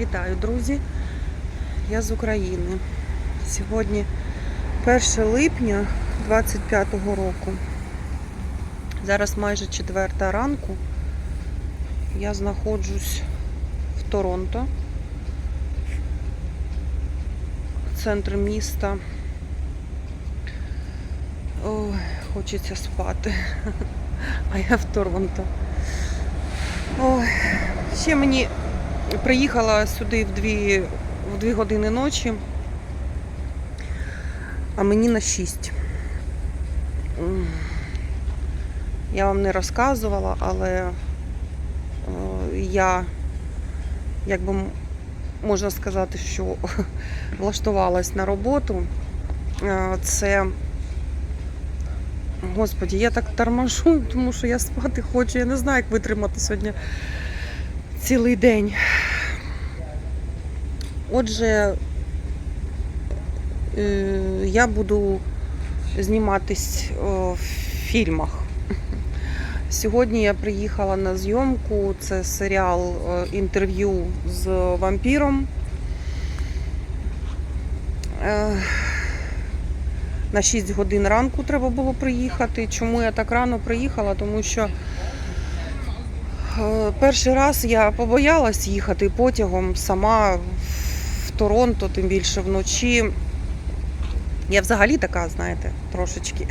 Вітаю, друзі! Я з України. Сьогодні 1 липня 25-го року. Зараз майже 4 ранку. Я знаходжусь в Торонто, центр міста. Ой, хочеться спати. А я в Торонто. Ой, ще мені приїхала сюди в дві, в дві години ночі, а мені на 6. Я вам не розказувала, але е, я, як би можна сказати, що влаштувалась на роботу. Е, Це Господі, я так торможу, тому що я спати хочу. Я не знаю, як витримати сьогодні цілий день. Отже, е, я буду зніматись в фільмах. Сьогодні я приїхала на зйомку. Це серіал е, інтерв'ю з вампіром. Е, На 6 годин ранку треба було приїхати. Чому я так рано приїхала? Тому що Перший раз я побоялась їхати потягом сама в Торонто, тим більше вночі. Я взагалі така, знаєте, трошечки,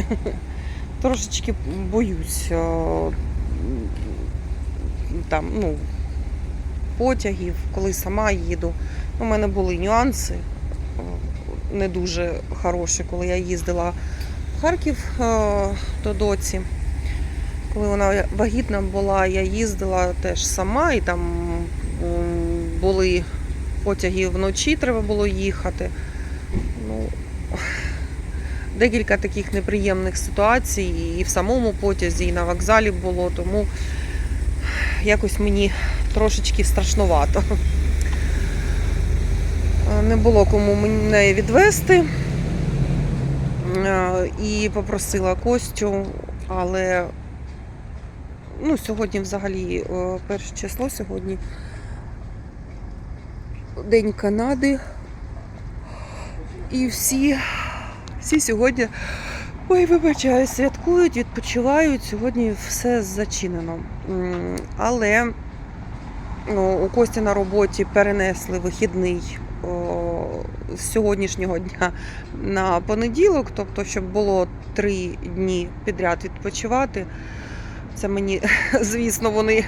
трошечки боюсь е, там, ну, потягів, коли сама їду. У мене були нюанси е, не дуже хороші, коли я їздила в Харків е, до доці. Коли вона вагітна була, я їздила теж сама, і там були потяги вночі, треба було їхати. Ну, декілька таких неприємних ситуацій і в самому потязі, і на вокзалі було, тому якось мені трошечки страшнувато. Не було кому мене відвести. І попросила Костю, але ну, сьогодні взагалі е, перше число сьогодні. День Канади. І всі, всі сьогодні, ой, вибачаю, святкують, відпочивають. Сьогодні все зачинено. Але ну, у Кості на роботі перенесли вихідний з сьогоднішнього дня на понеділок, тобто, щоб було три дні підряд відпочивати. Це мені, звісно, вони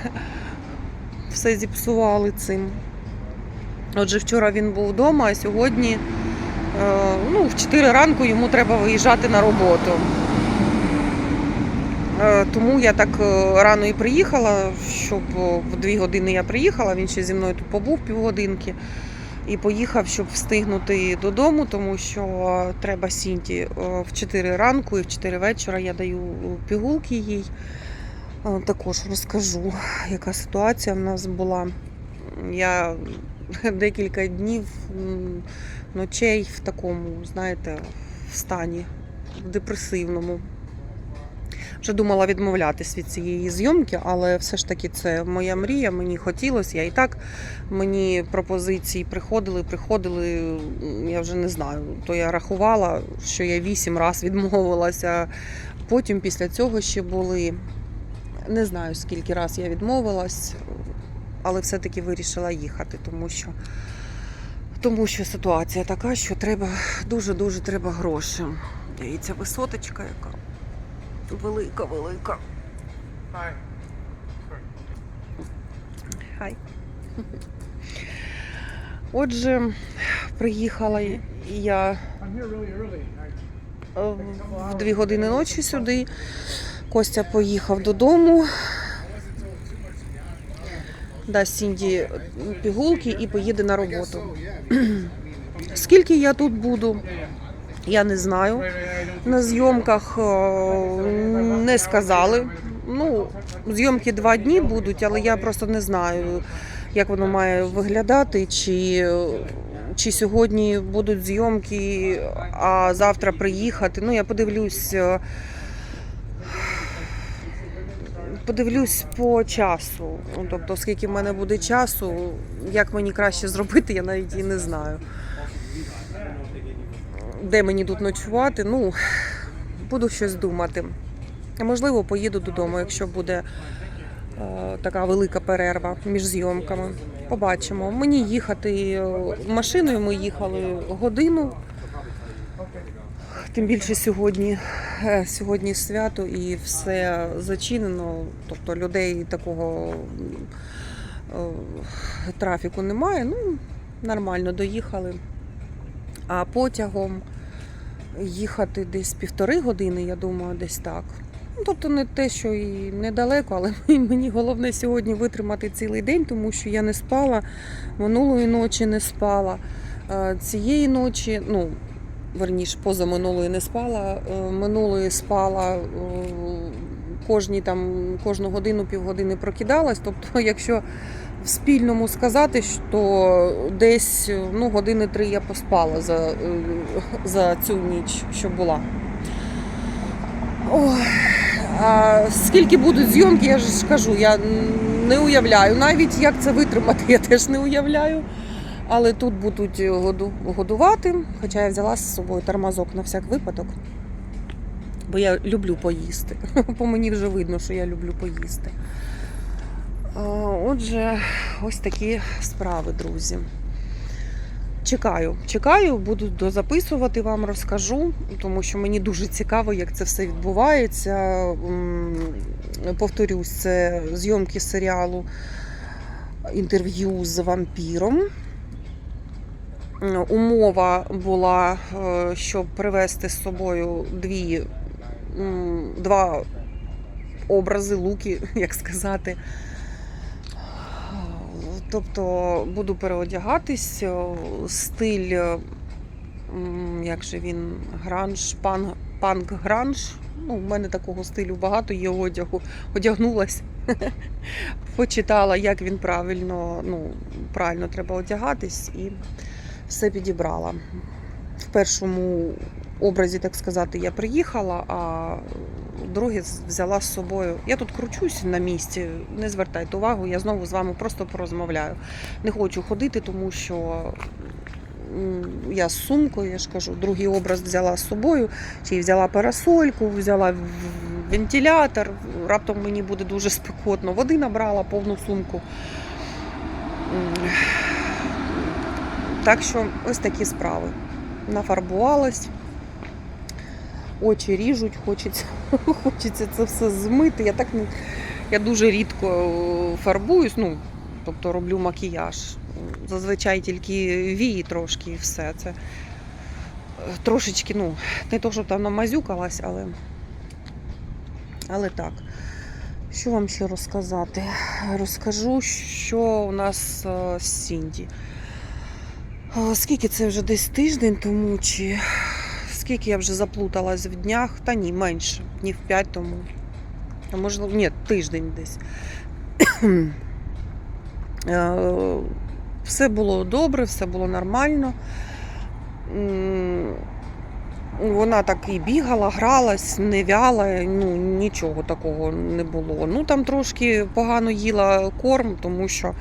все зіпсували цим. Отже, вчора він був вдома, а сьогодні е, ну, в 4 ранку йому треба виїжджати на роботу. Е, Тому я так е, рано і приїхала, щоб в 2 години я приїхала, він ще зі мною тут побув півгодинки. І поїхав, щоб встигнути додому, тому що треба Сінті в 4 ранку і в 4 вечора я даю пігулки їй. Е, Також розкажу, яка ситуація в нас була. Я декілька днів, ночей в такому, знаєте, в стані депресивному. Вже думала відмовлятись від цієї зйомки, але все ж таки це моя мрія, мені хотілося. Я і так мені пропозиції приходили, приходили. Я вже не знаю. То я рахувала, що я вісім разів відмовилася. Потім після цього ще були. Не знаю, скільки раз я відмовилась, але все-таки вирішила їхати, тому що, тому що ситуація така, що треба дуже-дуже треба гроші. Дивіться, висоточка яка велика, велика. Hi. Хай. Отже, приїхала я в дві години ночі сюди. Костя поїхав додому. Дасть Сінді пігулки і поїде на роботу. Скільки я тут буду, я не знаю. На зйомках е, не сказали. Ну, зйомки два дні будуть, але я просто не знаю, як воно має виглядати, чи, чи сьогодні будуть зйомки, а завтра приїхати. Ну, я подивлюсь. Подивлюсь по часу. Тобто, скільки в мене буде часу, як мені краще зробити, я навіть і не знаю. Де мені тут ночувати? Ну, буду щось думати. Можливо, поїду додому, якщо буде е, така велика перерва між зйомками. Побачимо. Мені їхати е, машиною. Ми їхали годину. Тим більше сьогодні, е, сьогодні свято і все зачинено. Тобто людей такого е, трафіку немає. Ну, нормально доїхали. А потягом їхати десь півтори години, я думаю, десь так. Ну, тобто не те, що і недалеко, але мені головне сьогодні витримати цілий день, тому що я не спала, минулої ночі не спала. Е, Цієї ночі, ну, верніш, позаминулої не спала, е, минулої спала е, кожні там, кожну годину, півгодини прокидалась. Тобто, якщо в спільному сказати, що десь ну, години три я поспала за, е, за цю ніч, що була. Ой, а скільки будуть зйомки, я ж кажу, я не уявляю. Навіть як це витримати, я теж не уявляю. Але тут будуть годувати, хоча я взяла з собою тормозок на всяк випадок. Бо я люблю поїсти. По мені вже видно, що я люблю поїсти. Отже, ось такі справи, друзі. Чекаю, чекаю, буду дозаписувати, вам розкажу, тому що мені дуже цікаво, як це все відбувається. Повторюсь, це зйомки серіалу інтерв'ю з вампіром. Умова була, е, щоб привезти з собою дві, два образи, луки, як сказати. Тобто буду переодягатись, стиль, е, як же він, гранж, пан, панк гранж. Ну, в мене такого стилю багато є одягу. Одягнулась, почитала, як він правильно, ну, правильно треба одягатись і все підібрала. В першому образі, так сказати, я приїхала, а друге взяла з собою. Я тут кручусь на місці, не звертайте увагу, я знову з вами просто порозмовляю. Не хочу ходити, тому що я з сумкою, я ж кажу, другий образ взяла з собою, й взяла парасольку, взяла вентилятор. Раптом мені буде дуже спекотно. Води набрала повну сумку. Так що ось такі справи. Нафарбувалась, очі ріжуть, хочеться, хочеться це все змити. Я так я дуже рідко е, фарбуюсь, ну, тобто роблю макіяж. Зазвичай тільки вії трошки і все. Це е, трошечки, ну, не то, щоб там намазюкалась, але, але так. Що вам ще розказати? Розкажу, що у нас е, з Сінді. Скільки це вже десь тиждень тому, чи скільки я вже заплуталась в днях? Та ні, менше, днів 5 тому. А можливо, ні, тиждень десь. Е, Все було добре, все було нормально. Вона так і бігала, гралась, не вяла, ну нічого такого не було. Ну там трошки погано їла корм, тому що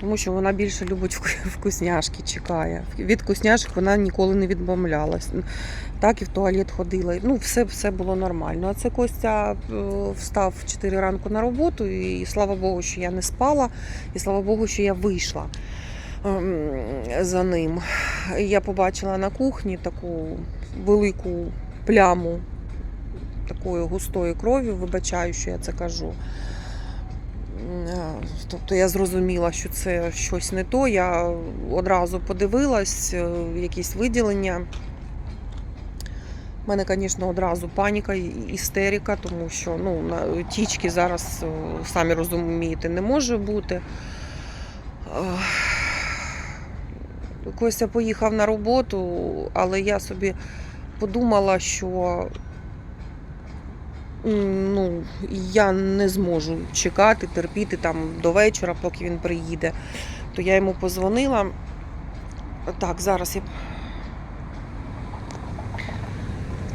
тому що вона більше любить вку- вкусняшки, чекає. Від вкусняшок вона ніколи не відмовлялась. Так і в туалет ходила. Ну, все, все було нормально. А це Костя е, встав в 4 ранку на роботу, і слава Богу, що я не спала, і слава Богу, що я вийшла ем, за ним. Я побачила на кухні таку велику пляму такої густої крові, вибачаю, що я це кажу. Е, Тобто я зрозуміла, що це щось не то. Я одразу подивилась, е, якісь виділення. У мене, звісно, одразу паніка і істерика, тому що ну, тічки зараз, е, самі розумієте, не може бути. Костя поїхав на роботу, але я собі подумала, що ну, я не зможу чекати, терпіти там до вечора, поки він приїде. То я йому позвонила. Так, зараз я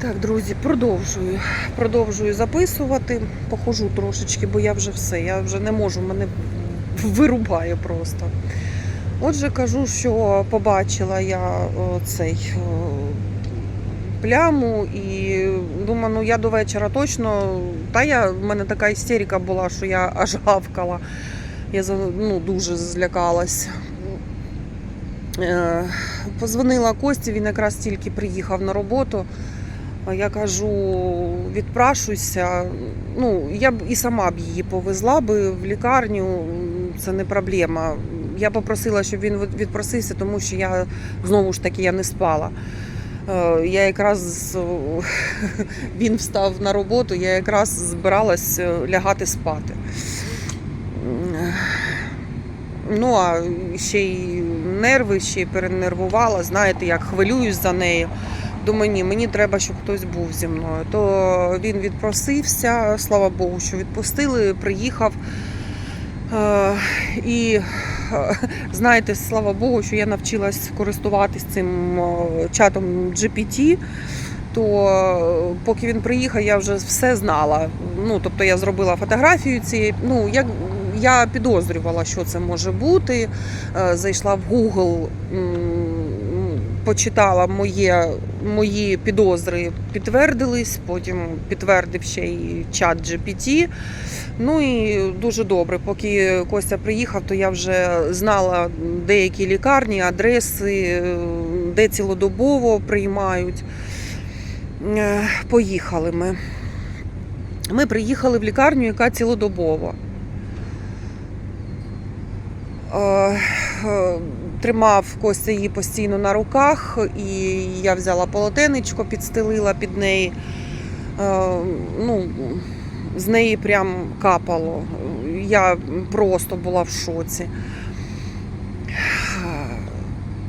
Так, друзі, продовжую. Продовжую записувати. Похожу трошечки, бо я вже все. Я вже не можу, мене вирубає просто. Отже, кажу, що побачила я цей о, пляму і думаю, ну я до вечора точно. Та я в мене така істерика була, що я аж гавкала. Я ну, дуже злякалась. Е, Позвонила Кості, він якраз тільки приїхав на роботу. Я кажу, відпрашуйся. Ну, я б і сама б її повезла би в лікарню, це не проблема. Я попросила, щоб він відпросився, тому що я знову ж таки я не спала. Е, Я якраз він встав на роботу, я якраз збиралась е, лягати спати. Ну, а ще й нерви, ще й перенервувала. Знаєте, як хвилююсь за нею. Думаю, ні, мені треба, щоб хтось був зі мною. То він відпросився, слава Богу, що відпустили, приїхав. Е, І знаєте, слава Богу, що я навчилась користуватись цим чатом GPT. То е, поки він приїхав, я вже все знала. Ну, тобто я зробила фотографію цієї. Ну, як я підозрювала, що це може бути. Е, Зайшла в Google, почитала моє, мої підозри, підтвердились, потім підтвердив ще й чат GPT. Ну і дуже добре. Поки Костя приїхав, то я вже знала деякі лікарні, адреси, е, де цілодобово приймають. Е, Поїхали ми. Ми приїхали в лікарню, яка цілодобово. Тримав Костя її постійно на руках, і я взяла полотенечко, підстелила під неї. Е, Ну, з неї прям капало. Я просто була в шоці.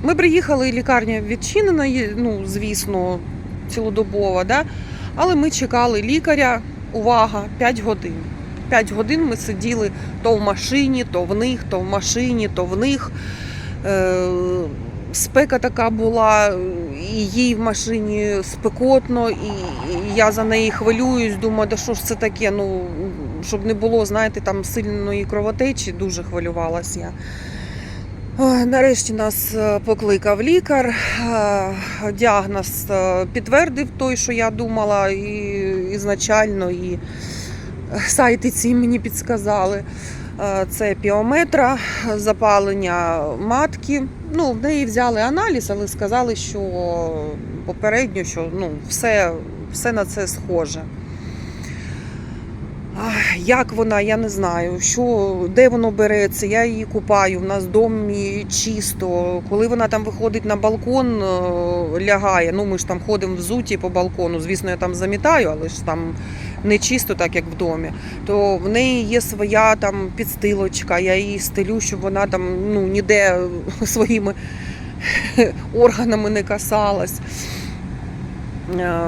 Ми приїхали, лікарня відчинена, ну, звісно, цілодобова, да? але ми чекали лікаря, увага, 5 годин. 5 годин ми сиділи то в машині, то в них, то в машині, то в них. Е, спека така була, і їй в машині спекотно, і, я за неї хвилююсь, думаю, да що ж це таке? Ну, щоб не було, знаєте, там сильної кровотечі, дуже хвилювалася я. Нарешті нас е, покликав лікар. е, Діагноз підтвердив той, що я думала і, ізначально, і сайти ці мені підсказали. Е, Це піометра, запалення матки. Ну, в неї взяли аналіз, але сказали, що попередньо, що ну, все, все на це схоже. Як вона, я не знаю, що, де воно береться, я її купаю, в нас в домі чисто. Коли вона там виходить на балкон, е, лягає, ну ми ж там ходимо взуті по балкону, звісно, я там замітаю, але ж там не чисто, так як в домі, то в неї є своя там підстилочка, я її стелю, щоб вона там ну, ніде своїми органами не касалась. Е,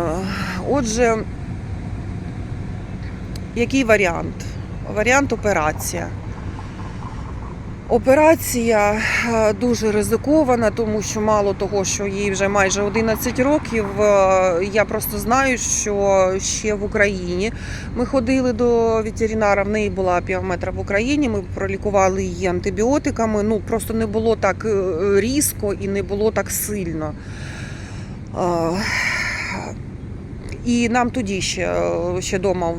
Отже, який варіант? Варіант операція. Операція е, дуже ризикована, тому що мало того, що їй вже майже 11 років. е, Я просто знаю, що ще в Україні ми ходили до ветеринара. В неї була піометра в Україні. Ми пролікували її антибіотиками. Ну просто не було так е, різко і не було так сильно. Е, І нам тоді ще, е, ще дома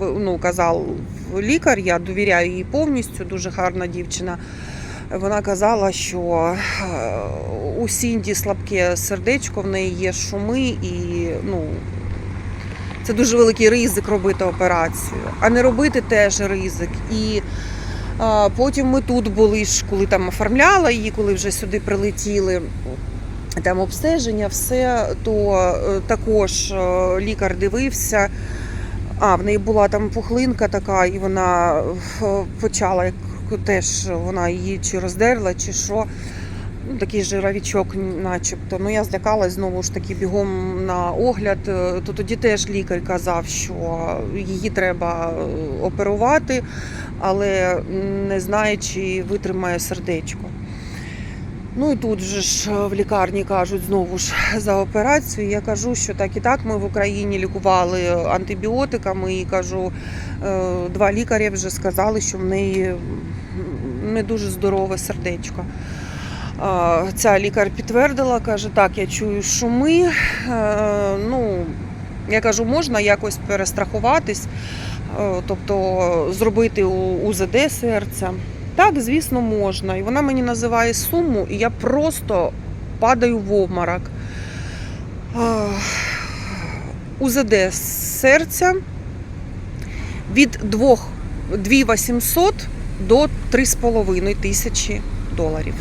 ну, казав лікар, я довіряю їй повністю, дуже гарна дівчина. Вона казала, що е, у Сінді слабке сердечко, в неї є шуми, і ну, це дуже великий ризик робити операцію. А не робити теж ризик. І а, потім ми тут були коли там оформляла її, коли вже сюди прилетіли. Там обстеження, все, то е, також е, лікар дивився. А, в неї була там пухлинка така, і вона почала теж вона її чи роздерла, чи що. Ну, такий жировічок, начебто. Ну я злякалась знову ж таки бігом на огляд. Е, То тоді теж лікар казав, що її треба оперувати, але не знає, чи витримає сердечко. Ну і тут же ж е, в лікарні кажуть знову ж за операцію. Я кажу, що так і так ми в Україні лікували антибіотиками і кажу, е, два лікаря вже сказали, що в неї не дуже здорове сердечко. Ця лікар підтвердила, каже, так, я чую шуми. Е, Ну, я кажу, можна якось перестрахуватись, тобто зробити УЗД серця. Так, звісно, можна. І вона мені називає суму, і я просто падаю в обморок. УЗД серця від 2 2800 до 3,5 тисячі доларів.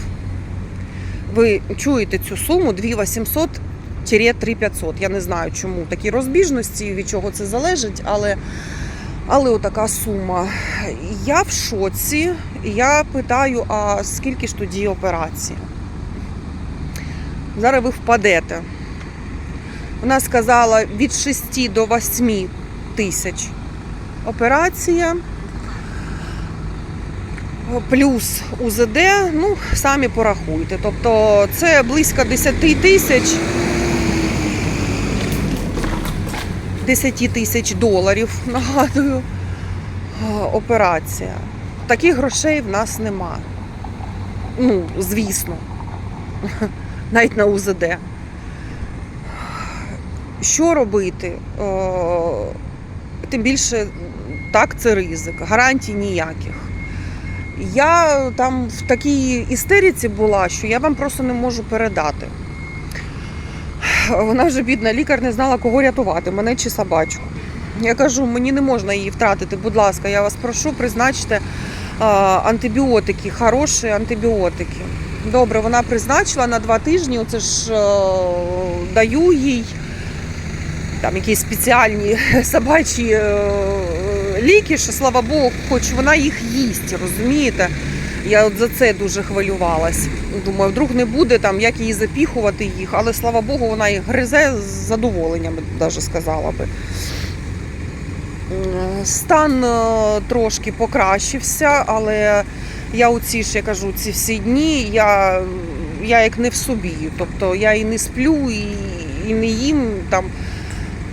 Ви чуєте цю суму 2800 3500. Я не знаю, чому такі розбіжності, від чого це залежить, але, але отака сума. Я в шоці. Я питаю, а скільки ж тоді операції? Зараз ви впадете. Вона сказала від 6 до 8 тисяч операція. Плюс УЗД, ну, самі порахуйте. Тобто це близько 10 тисяч 10 тисяч доларів, нагадую, операція. Таких грошей в нас нема. Ну, звісно, навіть на УЗД. Що робити? Е, Тим більше, так, це ризик, гарантій ніяких. Я там в такій істериці була, що я вам просто не можу передати. Вона вже бідна лікар не знала, кого рятувати, мене чи собачку. Я кажу, мені не можна її втратити. Будь ласка, я вас прошу, призначте антибіотики, хороші антибіотики. Добре, вона призначила на два тижні. Оце ж е, даю їй там якісь спеціальні собачі е, ліки, що слава Богу, хоч вона їх їсть, розумієте? Я от за це дуже хвилювалась. Думаю, вдруг не буде там, як її запіхувати їх, але слава Богу, вона їх гризе з задоволенням, навіть сказала би. Стан е, трошки покращився, але я у ці ж я кажу, ці всі дні я, я як не в собі. Тобто я і не сплю, і, і не їм там.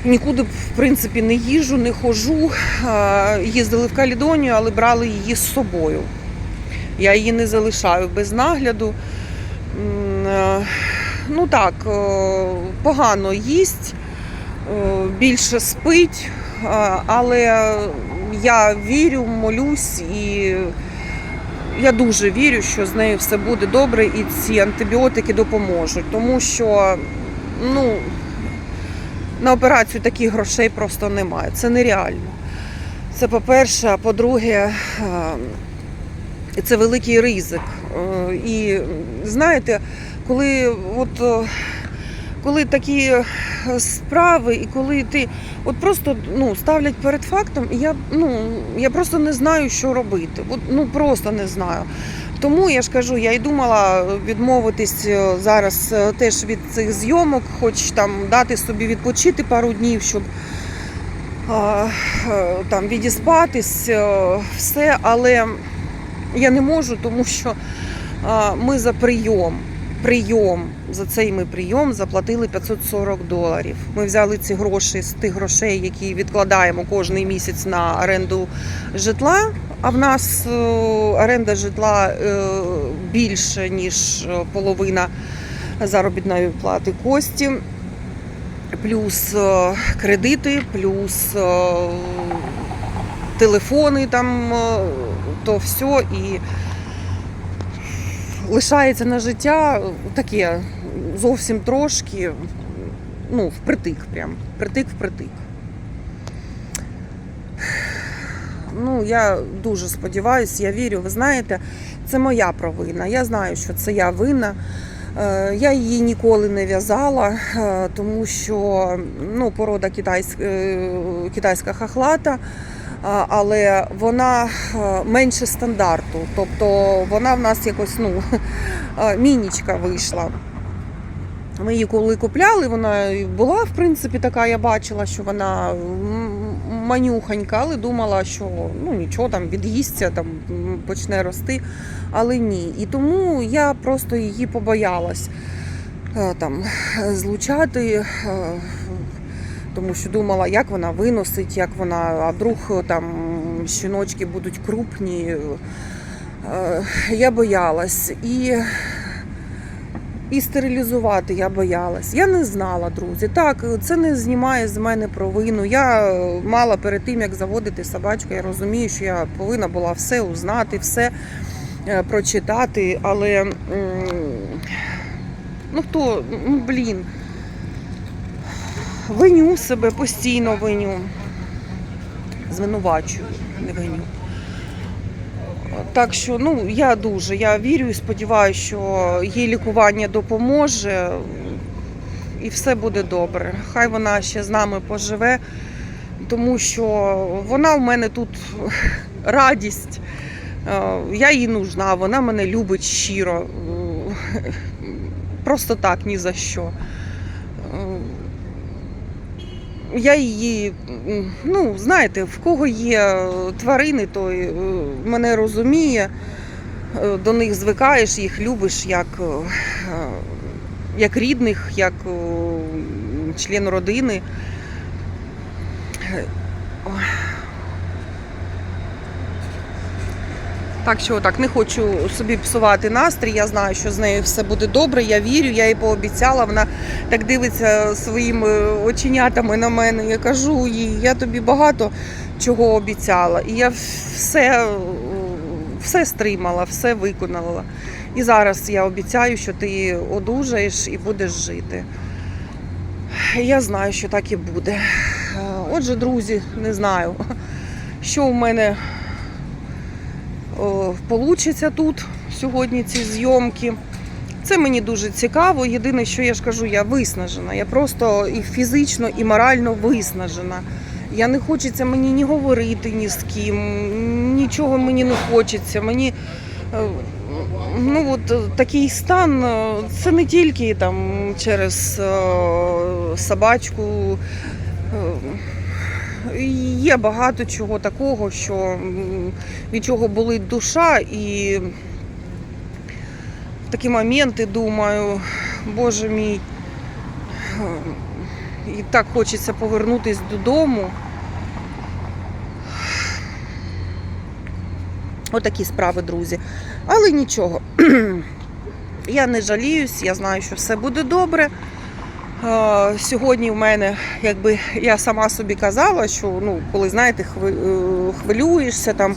Нікуди в принципі не їжу, не хожу. Е, Їздили в Калідонію, але брали її з собою. Я її не залишаю без нагляду. Е, Ну так, погано їсть, більше спить, але я вірю, молюсь і я дуже вірю, що з нею все буде добре і ці антибіотики допоможуть, тому що ну, на операцію таких грошей просто немає. Це нереально. Це по-перше, а по-друге, е, це великий ризик. Е, І знаєте, коли от. Коли такі е, справи, і коли ти от просто ну, ставлять перед фактом, і я, ну, я просто не знаю, що робити. От, ну просто не знаю. Тому я ж кажу, я й думала відмовитись е, зараз е, теж від цих зйомок, хоч там дати собі відпочити пару днів, щоб а, там відіспатись, все, але я не можу, тому що а, ми за прийом. Прийом за цей ми прийом заплатили 540 доларів. Ми взяли ці гроші з тих грошей, які відкладаємо кожний місяць на оренду житла. А в нас е, оренда житла е, більше ніж е, половина заробітної плати кості, плюс кредити, плюс телефони там, то все і лишається на життя таке зовсім трошки, ну, впритик прям, притик впритик. Ну, я дуже сподіваюся, я вірю, ви знаєте, це моя провина. Я знаю, що це я винна. Е, Я її ніколи не в'язала, е, тому що ну, порода китайська, китайська хахлата, але вона е, менше стандарту. Тобто вона в нас якось ну, е, мінічка вийшла. Ми її коли купляли, вона була в принципі така. Я бачила, що вона м, манюхонька, але думала, що ну нічого там від'їсться, там почне рости. Але ні. І тому я просто її побоялась е, там злучати. Тому що думала, як вона виносить, як вона, а вдруг е, там щіночки будуть крупні. Е, Я боялась. І і стерилізувати я боялась. Я не знала, друзі. Так, це не знімає з мене провину. Я е, мала перед тим, як заводити собачку, я розумію, що я повинна була все узнати, все прочитати, але ну хто, ну блін, виню себе, постійно виню. Звинувачую, не виню. Так що ну я дуже я вірю і сподіваюся, що їй лікування допоможе і все буде добре. Хай вона ще з нами поживе, тому що вона в мене тут радість. Е, Я їй нужна, вона мене любить щиро. Е, Просто так ні за що. Я її, ну, знаєте, в кого є е, тварини, той е, мене розуміє, Е, до них звикаєш, їх любиш як, як рідних, як член родини. Е, ой. Так що так, не хочу собі псувати настрій. Я знаю, що з нею все буде добре. Я вірю, я їй пообіцяла. Вона так дивиться своїми оченятами на мене. Я кажу їй, я тобі багато чого обіцяла. І я все, все стримала, все виконала. І зараз я обіцяю, що ти одужаєш і будеш жити. Я знаю, що так і буде. Отже, друзі, не знаю, що в мене вийде тут сьогодні ці зйомки. Це мені дуже цікаво. Єдине, що я ж кажу, я виснажена. Я просто і фізично, і морально виснажена. Я не хочеться мені ні говорити ні з ким, нічого мені не хочеться. Мені е, ну от е, такий стан е, це не тільки там через е, собачку. Є багато чого такого, що від чого болить душа, і в такі моменти думаю, боже мій, і так хочеться повернутися додому. Отакі справи, друзі. Але нічого. Я не жаліюсь, я знаю, що все буде добре. Сьогодні в мене, якби я сама собі казала, що ну, коли знаєте, е, хвилюєшся, там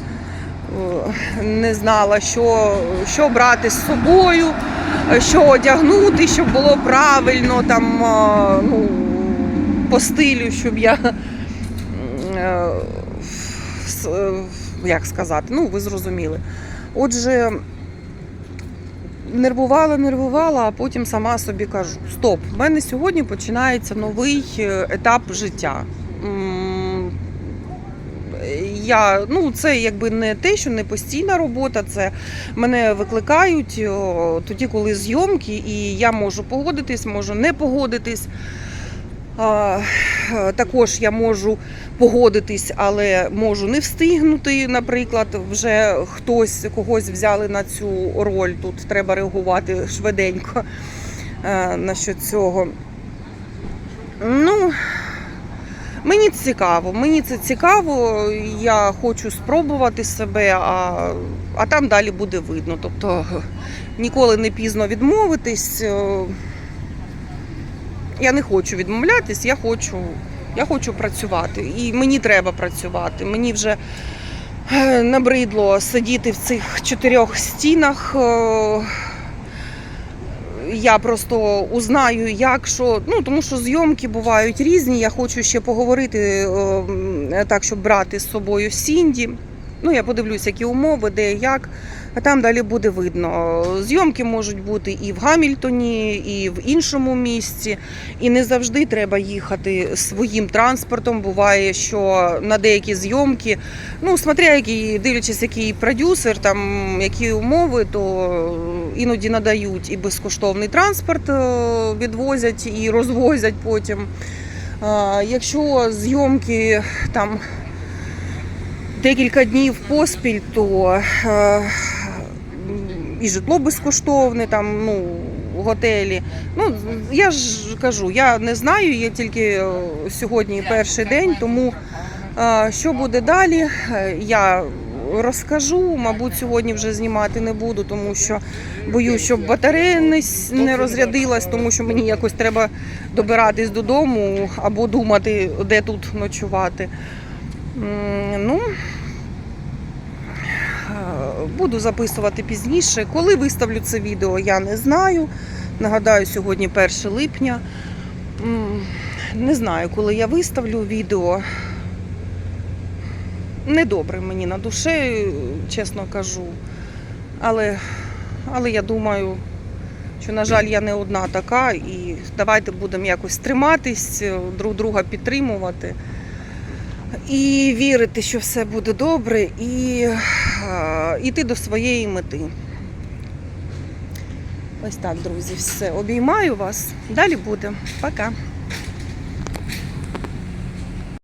е, не знала, що, що брати з собою, що одягнути, щоб було правильно, там, ну, по стилю, щоб я. е, Як сказати, ну ви зрозуміли. Отже, нервувала, нервувала, а потім сама собі кажу: стоп, в мене сьогодні починається новий е, етап життя. Я, ну, це якби не те, що не постійна робота, це мене викликають тоді, коли зйомки, і я можу погодитись, можу не погодитись. Е, Також я можу погодитись, але можу не встигнути. Наприклад, вже хтось когось взяли на цю роль. Тут треба реагувати швиденько е, насчет цього. Ну, мені цікаво, мені це цікаво. Я хочу спробувати себе, а, а там далі буде видно. Тобто ніколи не пізно відмовитись. Я не хочу відмовлятись, я хочу, я хочу працювати. І мені треба працювати. Мені вже е, набридло сидіти в цих чотирьох стінах. Е, Я просто узнаю, як що. Ну тому що зйомки бувають різні. Я хочу ще поговорити е, так, щоб брати з собою Сінді. Ну, я подивлюсь, які умови, де як, там далі буде видно. Зйомки можуть бути і в Гамільтоні, і в іншому місці. І не завжди треба їхати своїм транспортом. Буває, що на деякі зйомки, ну смотря який, дивлячись, який продюсер, там які умови, то іноді надають і безкоштовний транспорт е, відвозять і розвозять потім. Якщо зйомки там декілька днів поспіль, то е, і житло безкоштовне, там, ну, готелі. Ну, я ж кажу, я не знаю, я тільки е, сьогодні перший день, тому е, що буде далі, е, я розкажу. Мабуть, сьогодні вже знімати не буду, тому що боюсь, щоб батарея не, не розрядилась, тому що мені якось треба добиратись додому або думати, де тут ночувати. Ну, Буду записувати пізніше. Коли виставлю це відео, я не знаю. Нагадаю, сьогодні 1 липня. Не знаю, коли я виставлю відео. Недобре мені на душі, чесно кажу. Але, але я думаю, що, на жаль, я не одна така, і давайте будемо якось триматись, друг друга підтримувати і вірити, що все буде добре, і йти до своєї мети. Ось так, друзі, все. Обіймаю вас. Далі буде. Пока.